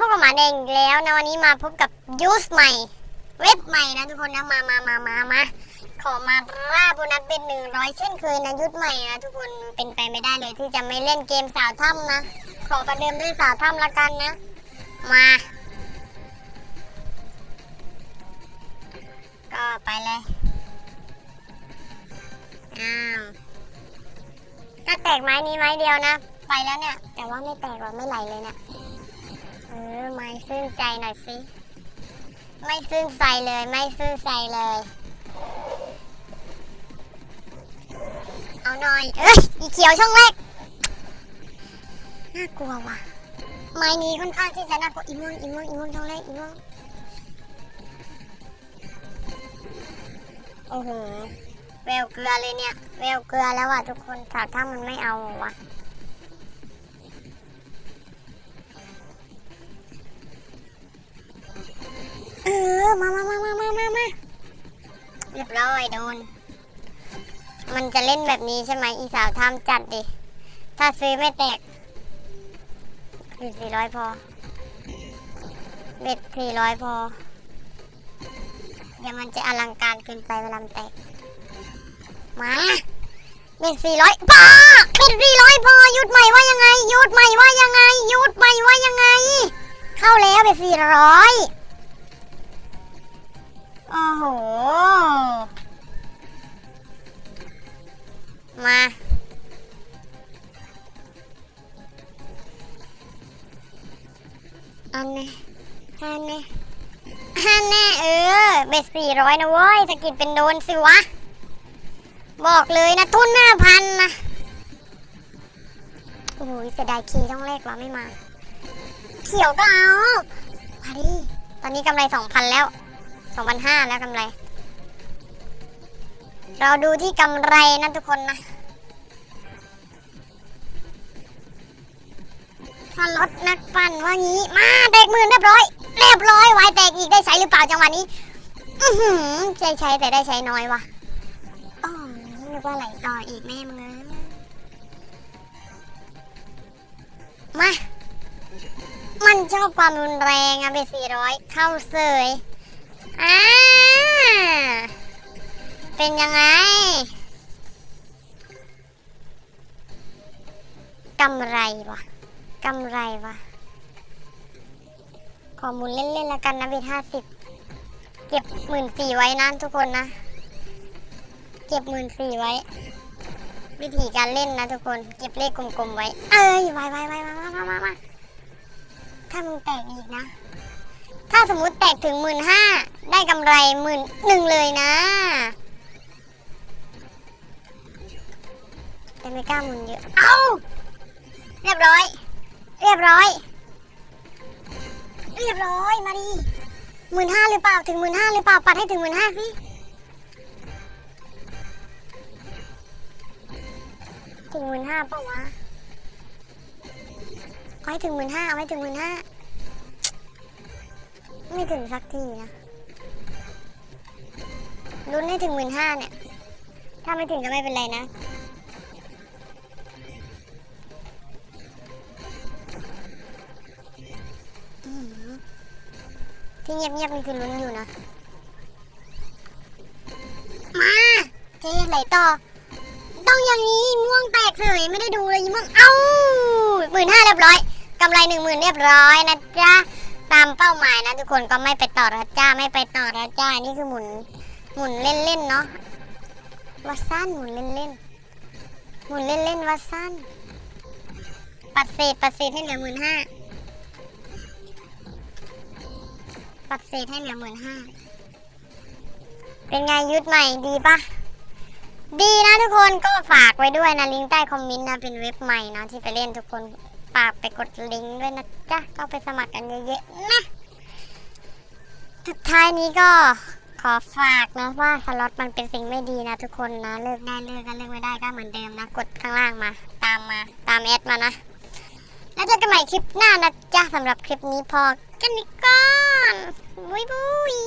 พบกับหมาแดงแล้วนะวันนี้มาพบกับยูสใหม่ เว็บใหม่นะทุกคนนะมามามามามาขอมาล่าโบนัสเป็นหนึ่งร้อยเช่นเคยนะยุทธใหม่นะทุกคนเป็นไปไม่ได้เลยที่จะไม่เล่นเกมสาวถ้ำนะ ขอประเดิมด้วยสาวถ้ำละกันนะ มาก็ไปเลยอ้าวถ้าแตกไม้นี้ไม้เดียวนะ ไปแล้วเนี่ย แต่ว่าไม่แตกหรอไม่ไหลเลยเนี่ย เออไม่ซื่นใจหน่อยสิไม่ซื่นใจเลยไม่ซื่นใจเลย เอาหน่อยเอ้ยอีเขียวช่องแรกน่ากลัวว่ะไม้นี้ค่อนข้างที่จะน่ากลัวอีม่วงอีม่วงอีม่วงช่องแรกอีม่วงโอ้โหแววเกลือเลยเนี่ยแววเกลือแล้วอะทุกคนแต่ถ้ามันไม่เอาว่ะ ออมามามามามามามาเรียบร้อยโดน มันจะเล่นแบบนี้ใช่ไหมอีสาวทำจัดดิ ถ้าซื้อไม่แตกเบ็ดสี่ร้อยพอ เบ็ดสี่ร้อยพอ เดี๋ยวมันจะอลังการเกินไปเวลามันแตก มาเบ็ดสี่ร้อยป้าเบ็ดสี่ร้อยพอหยุดใหม่ว่ายังไงหยุดใหม่ว่ายังไงหยุดใหม่ว่ายังไง เข้าแล้วเบ็ดสี่ร้อย โอ้โห มา อันนี้อันนี้อันนี้เออ เบ็ดสี่ร้อยนะเว้ยถ้ากินเป็นโดนสิวะ บอกเลยนะ ทุนห้าพันนะ โอ้โหเสียดายคีต้องเลขว่าไม่มา เขียวก็เอามาดิตอนนี้กำไรสองพันแล้ว สองพันห้าแล้วกำไร เราดูที่กำไรนะทุกคนนะสล็อตนักปั่นว่างี้มาแตกหมื่นเรียบร้อย เรียบร้อยวายแตกอีกได้ใช้หรือเปล่าจังหวะนี้ อือหือใจใช้แต่ได้ใช้น้อยวะอ๋อนึกว่าไหลต่ออีกแม่มึงมา มันชอบความรุนแรงอะเบสี่ร้อยเข้าเสย อ่าเป็นยังไงกำไรวะกำไรวะขอหมุนเล่นๆแล้วกันนะเบทห้าสิบเก็บหมื่นสี่ไว้นะทุกคนนะ เก็บหมื่นสี่ไว้ วิธีการเล่นนะทุกคน เก็บเลขกลมๆไว้ เอ้ยไว้ไว้ไว้มามามามาถ้ามึงแตกอีกนะ ถ้าสมมุติแตกถึงหมื่นห้าได้กำไรหมื่นหนึ่งเลยนะ แต่ไม่กล้าหมุนเยอะ เอาเรียบร้อย เรียบร้อย เรียบร้อยมาดิหมื่นห้าหรือเปล่าถึงหมื่นห้าหรือเปล่าปัดให้ถึงหมื่นห้าสิถึงหมื่นห้าเปล่าวะเอาให้ถึงหมื่นห้าเอาให้ถึงหมื่นห้า ไม่ถึงสักทีนะลุ้นให้ถึงหมื่นห้าเนี่ย ถ้าไม่ถึงก็ไม่เป็นไรนะ ที่เงียบๆนี่คือลุ้นอยู่นะ มาเจ๊ไหลต่อ ต้องอย่างนี้ม่วงแตกเฉยไม่ได้ดูเลยม่วง เอ้าหมื่นห้าเรียบร้อยกำไรหนึ่งหมื่นเรียบร้อยนะจ๊ะ ตามเป้าหมายนะทุกคนก็ไม่ไปต่อแล้วจ้าไม่ไปต่อแล้วจ้านี่คือหมุนหมุนเล่นๆเนาะวัดสั้นหมุนเล่นๆหมุนเล่นๆวัดสั้นปัดเศษปัดเศษให้เหลือหมื่นห้าปัดเศษให้เหลือหมื่นห้าเป็นไงยุดใหม่ดีปะดีนะทุกคนก็ฝากไว้ด้วยนะลิงก์ใต้คอมเมนต์นะเป็นเว็บใหม่นะที่ไปเล่นทุกคน ฝากไปกดลิงก์ด้วยนะจ๊ะ ก็ไปสมัครกันเยอะๆนะ สุดท้ายนี้ก็ขอฝากนะว่าสล็อตมันเป็นสิ่งไม่ดีนะทุกคนนะ เลิกได้เลิกกันเลิกไม่ได้ก็เหมือนเดิมนะ กดข้างล่างมา ตามมาตามแอดมานะ แล้วเจอกันใหม่คลิปหน้านะจ๊ะสำหรับคลิปนี้พอกันนี้ก่อนบุ้ย